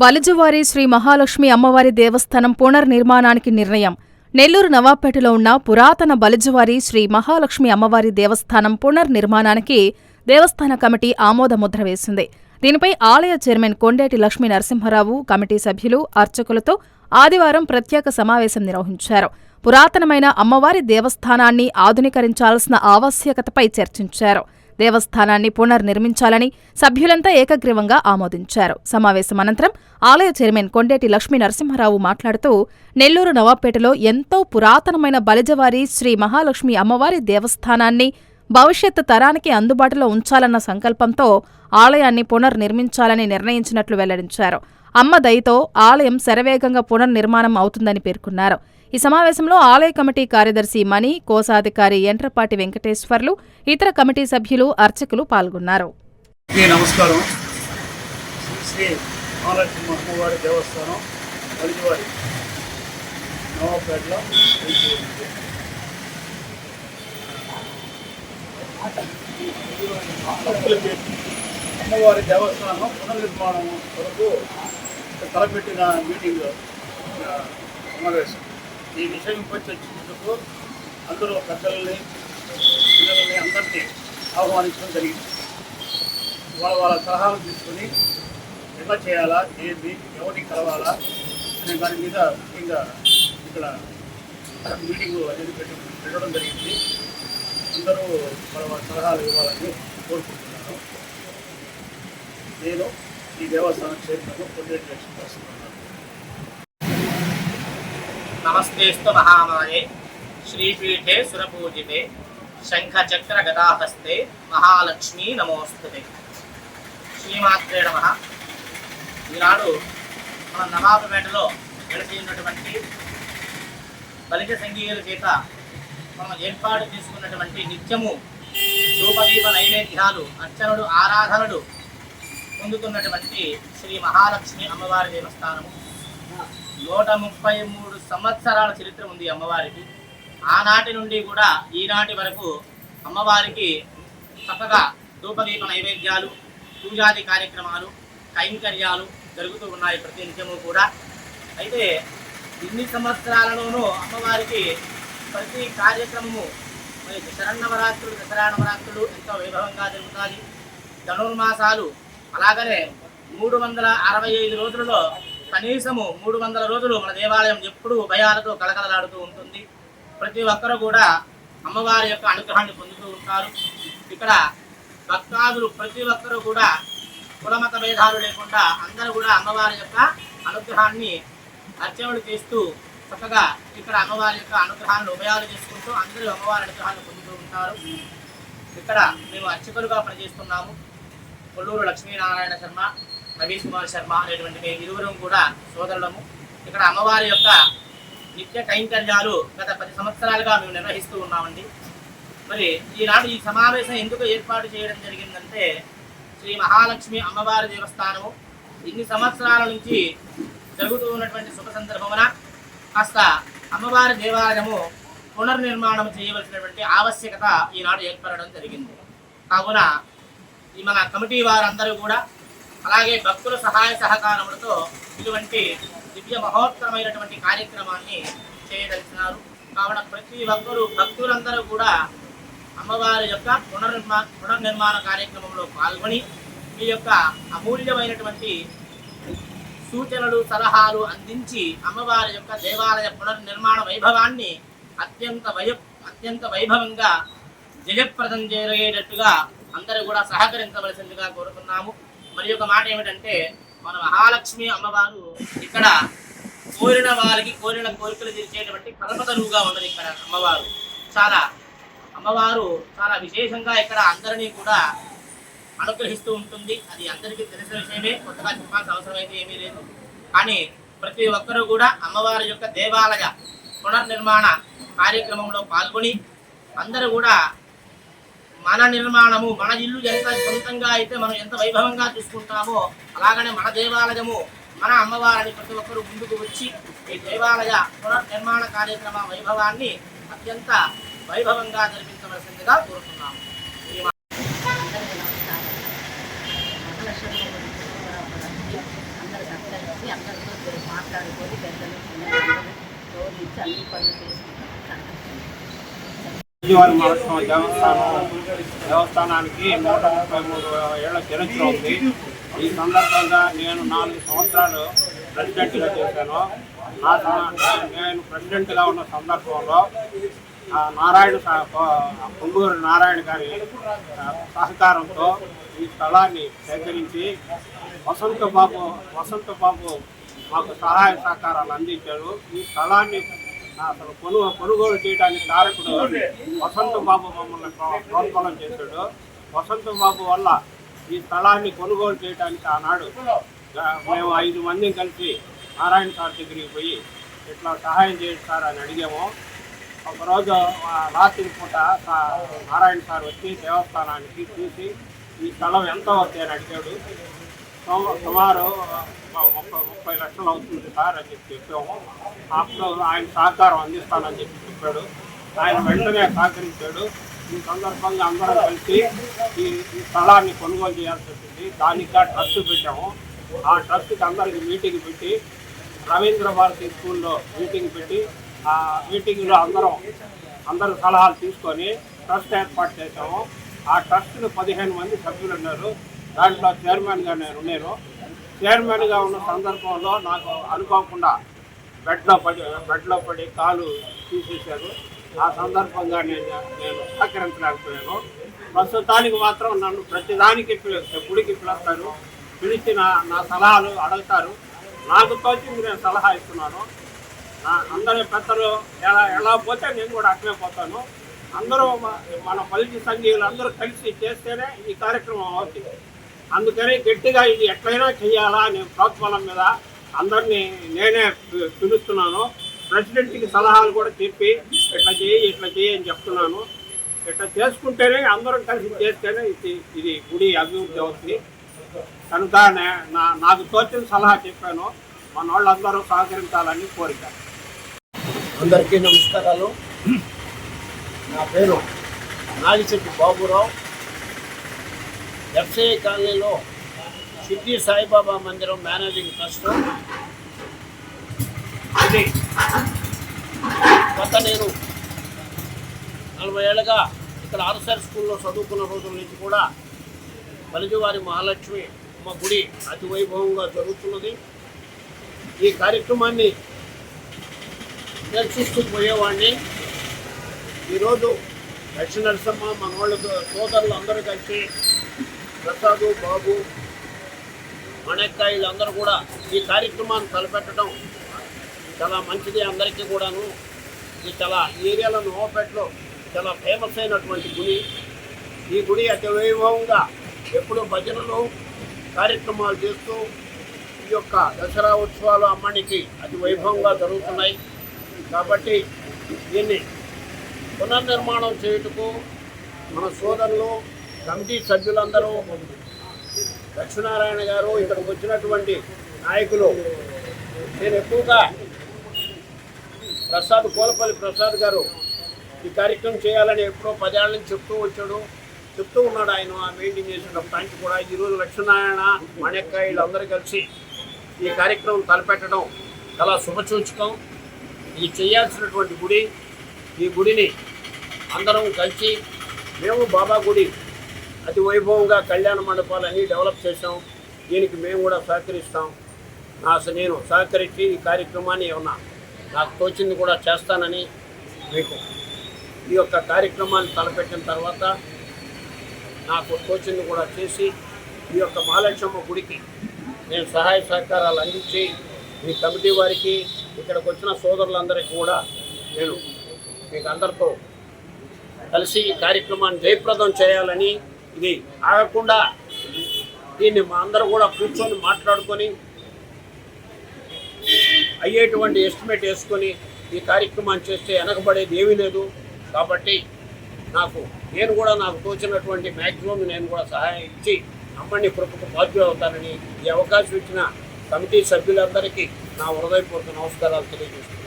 బలిజువారి శ్రీ మహాలక్ష్మి అమ్మవారి దేవస్థానం పునర్నిర్మాణానికి నిర్ణయం. నెల్లూరు నవాపేటలో ఉన్న పురాతన బలిజువారి శ్రీ మహాలక్ష్మి అమ్మవారి దేవస్థానం పునర్నిర్మాణానికి దేవస్థాన కమిటీ ఆమోదముద్ర వేసింది. దీనిపై ఆలయ చైర్మన్ కొండేటి లక్ష్మీ నరసింహారావు కమిటీ సభ్యులు అర్చకులతో ఆదివారం ప్రత్యేక సమావేశం నిర్వహించారు. పురాతనమైన అమ్మవారి దేవస్థానాన్ని ఆధునీకరించాల్సిన ఆవశ్యకతపై చర్చించారు. దేవస్థానాన్ని పునర్నిర్మించాలని సభ్యులంతా ఏకగ్రీవంగా ఆమోదించారు. సమావేశం అనంతరం ఆలయ చైర్మన్ కొండేటి లక్ష్మీ నరసింహారావు మాట్లాడుతూ నెల్లూరు నవాపేటలో ఎంతో పురాతనమైన బలిజవారి శ్రీ మహాలక్ష్మి అమ్మవారి దేవస్థానాన్ని భవిష్యత్ తరానికి అందుబాటులో ఉంచాలన్న సంకల్పంతో ఆలయాన్ని పునర్నిర్మించాలని నిర్ణయించినట్లు వెల్లడించారు. అమ్మ దయతో ఆలయం శరవేగంగా పునర్నిర్మాణం అవుతుందని పేర్కొన్నారు. ఈ సమావేశంలో ఆలయ కమిటీ కార్యదర్శి మణి కోశాధికారి ఎంట్రపాటి వెంకటేశ్వర్లు ఇతర కమిటీ సభ్యులు అర్చకులు పాల్గొన్నారు. నమస్కారం. శ్రీ మహాలక్ష్మి అమ్మవారి దేవస్థానం అలివారి నవాపేటలో అమ్మవారి దేవస్థానం పునర్నిర్మాణం కొరకు తలపెట్టిన మీటింగ్ సమావేశం. ఈ విషయంపై చర్చించేందుకు అందరూ పెద్దల్ని పిల్లల్ని అందరినీ ఆహ్వానించడం జరిగింది. వాళ్ళ వాళ్ళ సలహాలు తీసుకొని ఎలా చేయాలా ఏంది ఎవరిని కలవాలా అనే దాని మీద ముఖ్యంగా ఇక్కడ మీటింగ్ అనేది పెట్టడం జరిగింది. అందరూ వాళ్ళ వాళ్ళ సలహాలు ఇవ్వాలని కోరుకుంటున్నాను. నేను ఈ దేవస్థానం చేరినప్పుడు పొందేటి చేస్తున్నాను వస్తున్నాను నమస్తేస్తు మహామాయే. శ్రీపీఠే సురపూజితే శంఖచక్ర గదాహస్తే మహాలక్ష్మీ నమోస్తుతే. శ్రీమాత్రే నమ. ఈనాడు మన నవాబుపేటలో వెలిసినటువంటి బలిక సంగీయుల చేత మనం ఏర్పాటు చేసుకున్నటువంటి నిత్యము ధూపదీప నైవేద్యాలు అర్చనలు ఆరాధనలు పొందుతున్నటువంటి శ్రీ మహాలక్ష్మి అమ్మవారి దేవస్థానము. నూట ముప్పై మూడు సంవత్సరాల చరిత్ర ఉంది అమ్మవారికి. ఆనాటి నుండి కూడా ఈనాటి వరకు అమ్మవారికి చక్కగా ధూపదీప నైవేద్యాలు పూజాది కార్యక్రమాలు కైంకర్యాలు జరుగుతూ ఉన్నాయి ప్రతి నిత్యము కూడా. అయితే ఇన్ని సంవత్సరాలలోనూ అమ్మవారికి ప్రతి కార్యక్రమము మరి శరణవరాత్రులు దసరా నవరాత్రులు ఎంతో వైభవంగా జరుగుతాయి. ధనుర్మాసాలు అలాగనే మూడు వందల అరవై ఐదు రోజులలో కనీసము మూడు వందల రోజులు మన దేవాలయం ఎప్పుడూ భయాలతో కలకలలాడుతూ ఉంటుంది. ప్రతి ఒక్కరూ కూడా అమ్మవారి యొక్క అనుగ్రహాన్ని పొందుతూ ఉంటారు. ఇక్కడ భక్తాదులు ప్రతి ఒక్కరూ కూడా కులమత భేదాలు లేకుండా అందరూ కూడా అమ్మవారి యొక్క అనుగ్రహాన్ని అర్చనలు చేస్తూ చక్కగా ఇక్కడ అమ్మవారి యొక్క అనుగ్రహాన్ని ఉపయోగాలు చేసుకుంటూ అందరూ అమ్మవారి అనుగ్రహాన్ని పొందుతూ ఉంటారు. ఇక్కడ మేము అర్చకులుగా పనిచేస్తున్నాము. కొల్లూరు లక్ష్మీనారాయణ శర్మ. నవీన్ కుమార్ శర్మ అనేటువంటి మేము ఇరువురం కూడా సోదరులము. ఇక్కడ అమ్మవారి యొక్క నిత్య కైంకర్యాలు గత పది సంవత్సరాలుగా మేము నిర్వహిస్తూ ఉన్నామండి. మరి ఈనాడు ఈ సమావేశం ఎందుకు ఏర్పాటు చేయడం జరిగిందంటే శ్రీ మహాలక్ష్మి అమ్మవారి దేవస్థానము ఇన్ని సంవత్సరాల నుంచి జరుగుతూ ఉన్నటువంటి శుభ సందర్భమున కాస్త అమ్మవారి దేవాలయము పునర్నిర్మాణం చేయవలసినటువంటి ఆవశ్యకత ఈనాడు ఏర్పడడం జరిగింది. కావున ఈ మన కమిటీ వారందరూ కూడా అలాగే భక్తుల సహాయ సహకారములతో ఇటువంటి దివ్య మహోత్తరమైనటువంటి కార్యక్రమాన్ని చేయదలిచినారు. కావున ప్రతి ఒక్కరూ భక్తులందరూ కూడా అమ్మవారి యొక్క పునర్నిర్మా పునర్నిర్మాణ కార్యక్రమంలో పాల్గొని మీ యొక్క అమూల్యమైనటువంటి సూచనలు సలహాలు అందించి అమ్మవారి యొక్క దేవాలయ పునర్నిర్మాణ వైభవాన్ని అత్యంత వై అత్యంత వైభవంగా జయప్రదం జరిగేటట్టుగా అందరూ కూడా సహకరించవలసిందిగా కోరుతున్నాము. మరి ఒక మాట ఏమిటంటే మన మహాలక్ష్మి అమ్మవారు ఇక్కడ కోరిన వారికి కోరిన కోరికలు తీర్చేటువంటి కల్పతరువుగా ఉన్నది ఇక్కడ అమ్మవారు. చాలా అమ్మవారు చాలా విశేషంగా ఇక్కడ అందరినీ కూడా అనుగ్రహిస్తూ ఉంటుంది. అది అందరికీ తెలిసిన విషయమే కొత్తగా చెప్పాల్సిన అవసరం అయితే ఏమీ లేదు. కానీ ప్రతి ఒక్కరూ కూడా అమ్మవారి యొక్క దేవాలయ పునర్నిర్మాణ కార్యక్రమంలో పాల్గొని అందరూ కూడా మన నిర్మాణము మన ఇల్లు ఎంత సొంతంగా అయితే మనం ఎంత వైభవంగా చూసుకుంటామో అలాగనే మన దేవాలయము మన అమ్మవారిని ప్రతి ఒక్కరూ ముందుకు వచ్చి ఈ దేవాలయ పునర్నిర్మాణ కార్యక్రమ వైభవాన్ని అత్యంత వైభవంగా నిర్మించవలసిందిగా కోరుతున్నాము ఈ మా- అందరికీ నమస్కారం మహాలక్ష్మి అందరూ సత్కరించి మాట్లాడుకొని పెద్దలు చిన్నలు రోజు ఇచ్చి అన్ని పనులు చేసుకుంటాం విజయవాడ మహోత్సవం దేవస్థానం దేవస్థానానికి నూట ముప్పై మూడు ఏళ్ళ చరిత్ర ఉంది. ఈ సందర్భంగా నేను నాలుగు సంవత్సరాలు ప్రెసిడెంట్గా చేశాను. నా నేను ప్రెసిడెంట్గా ఉన్న సందర్భంలో ఆ నారాయణ సా- పొంగూరు నారాయణ గారి సహకారంతో ఈ స్థలాన్ని సేకరించి వసంత బాబు వసంత బాబు మాకు సహాయ సహకారాలు అందించారు. ఈ స్థలాన్ని అసలు కొను కొనుగోలు చేయడానికి కారకుడు వసంత బాబు మమ్మల్ని ప్రోత్సాహం చేశాడు. వసంత బాబు వల్ల ఈ స్థలాన్ని కొనుగోలు చేయడానికి ఆనాడు మేము ఐదు మందిని కలిసి నారాయణ సార్ దగ్గరికి పోయి ఇట్లా సహాయం చేయండి సార్ అని అడిగాము. ఒకరోజు రాత్రి పూట నారాయణ సార్ వచ్చి దేవస్థానానికి చూసి ఈ స్థలం ఎంత అవుతుంది అని అడిగాడు. సుమారు ముప్పై ముప్పై లక్షలు అవుతుంది సార్ అని చెప్పి చెప్పాము. అప్పుడు ఆయన సహకారం అందిస్తానని చెప్పి చెప్పాడు. ఆయన వెంటనే సహకరించాడు. ఈ సందర్భంగా అందరం కలిసి ఈ ఈ స్థలాన్ని కొనుగోలు చేయాల్సి వచ్చింది. దానికి ట్రస్ట్ పెట్టాము. ఆ ట్రస్ట్కి అందరికి మీటింగ్ పెట్టి రవీంద్ర భారతి స్కూల్లో మీటింగ్ పెట్టి ఆ మీటింగ్లో అందరం అందరు సలహాలు తీసుకొని ట్రస్ట్ ఏర్పాటు చేశాము. ఆ ట్రస్ట్లో పదిహేను మంది సభ్యులు ఉన్నారు. దాంట్లో చైర్మన్గా నేను నేను చైర్మన్గా ఉన్న సందర్భంలో నాకు అనుకోకుండా బెడ్లో పడి బెడ్లో పడి కాలు తీసేశారు. ఆ సందర్భంగా నేను నేను సహకరించలేకపోయాను. ప్రస్తుతానికి మాత్రం నన్ను ప్రతిదానికి గుడికి పిలుస్తారు. పిలిచి నా నా సలహాలు అడుగుతారు. నాకు తోచింది నేను సలహా ఇస్తున్నాను. నా అందరి పెద్దలు ఎలా ఎలా పోతే నేను కూడా అట్లే పోతాను. అందరూ మన పలికి సంఘీయులు అందరూ కలిసి చేస్తేనే ఈ కార్యక్రమం అవుతుంది. అందుకని గట్టిగా ఇది ఎట్లయినా చేయాలా అనే ప్రోత్సాహం మీద అందరినీ నేనే పిలుస్తున్నాను. ప్రెసిడెంట్కి సలహాలు కూడా చెప్పి ఇట్లా చేయి ఇట్లా చేయి అని చెప్తున్నాను. ఇట్లా చేసుకుంటేనే అందరం కలిసి చేస్తేనే ఇది ఇది గుడి అభివృద్ధి అవుతుంది. కనుక నా నాకు తోచిన సలహా చెప్పాను. మన వాళ్ళందరూ సహకరించాలని కోరిక. అందరికీ నమస్కారాలు. నా పేరు నాగిశెట్టి బాబురావు. ఎఫ్సిఐ కాలనీలో సిద్ధి సాయిబాబా మందిరం మేనేజింగ్ ట్రస్ట్. ఇది గత నేను నలభై ఏళ్ళగా ఇక్కడ ఆర్ఎస్ఆర్ స్కూల్లో చదువుకున్న రోజుల నుంచి కూడా బలిజవారి మహాలక్ష్మి అమ్మ గుడి అతి వైభవంగా జరుగుతున్నది. ఈ కార్యక్రమాన్ని నేను చూస్తూ పోయేవాడిని. ఈరోజు దక్షిణ నరసింహ మన వాళ్ళ సోదరులు అందరూ కలిసి ప్రసాదు బాబు మణక్కాయలు అందరూ కూడా ఈ కార్యక్రమాన్ని తలపెట్టడం చాలా మంచిది అందరికీ కూడాను. ఇది చాలా ఏరియాలో నోపేటలో చాలా ఫేమస్ అయినటువంటి గుడి. ఈ గుడి అతి వైభవంగా ఎప్పుడు భజనలు కార్యక్రమాలు చేస్తూ ఈ యొక్క దసరా ఉత్సవాలు అమ్మడికి అతి వైభవంగా జరుగుతున్నాయి. కాబట్టి దీన్ని పునర్నిర్మాణం చేయుటకు మన సోదరులు కమిటీ సభ్యులందరూ లక్ష్మీనారాయణ గారు ఇక్కడికి వచ్చినటువంటి నాయకులు. నేను ఎక్కువగా ప్రసాద్ కోలపల్లి ప్రసాద్ గారు ఈ కార్యక్రమం చేయాలని ఎప్పుడో పదేళ్ళ నుంచి చెప్తూ వచ్చాడు. చెప్తూ ఉన్నాడు ఆయన ఆ మెయింటైన్ చేసినప్పుడు దానికి కూడా. ఈరోజు లక్ష్మీనారాయణ మణెక్క వీళ్ళందరూ కలిసి ఈ కార్యక్రమం తలపెట్టడం చాలా శుభసూచకం. ఇది చేయాల్సినటువంటి గుడి. ఈ గుడిని అందరం కలిసి మేము బాబా గుడి అతి వైభవంగా కళ్యాణ మండపాలన్నీ డెవలప్ చేసాం దీనికి మేము కూడా సహకరిస్తాం. నా నేను సహకరించి ఈ కార్యక్రమాన్ని ఏమన్నా నాకు తోచింది కూడా చేస్తానని మీకు ఈ యొక్క కార్యక్రమాన్ని తలపెట్టిన తర్వాత నాకు తోచింది కూడా చేసి ఈ యొక్క మహాలక్ష్మ గుడికి నేను సహాయ సహకారాలు అందించి మీ కమిటీ వారికి ఇక్కడికి వచ్చిన సోదరులందరికీ కూడా నేను మీకు అందరితో కలిసి ఈ కార్యక్రమాన్ని జయప్రదం చేయాలని ఇది ఆగకుండా దీన్ని మా అందరూ కూడా కూర్చొని మాట్లాడుకొని అయ్యేటువంటి ఎస్టిమేట్ వేసుకొని ఈ కార్యక్రమాన్ని చేస్తే వెనకబడేది ఏమీ లేదు. కాబట్టి నాకు నేను కూడా నాకు తోచినటువంటి మ్యాక్సిమం నేను కూడా సహాయం ఇచ్చి అమ్మని ప్రభుత్వ బాధ్యులు అవుతానని ఈ అవకాశం ఇచ్చిన కమిటీ సభ్యులందరికీ నా హృదయపూర్వక నమస్కారాలు తెలియజేస్తున్నాను.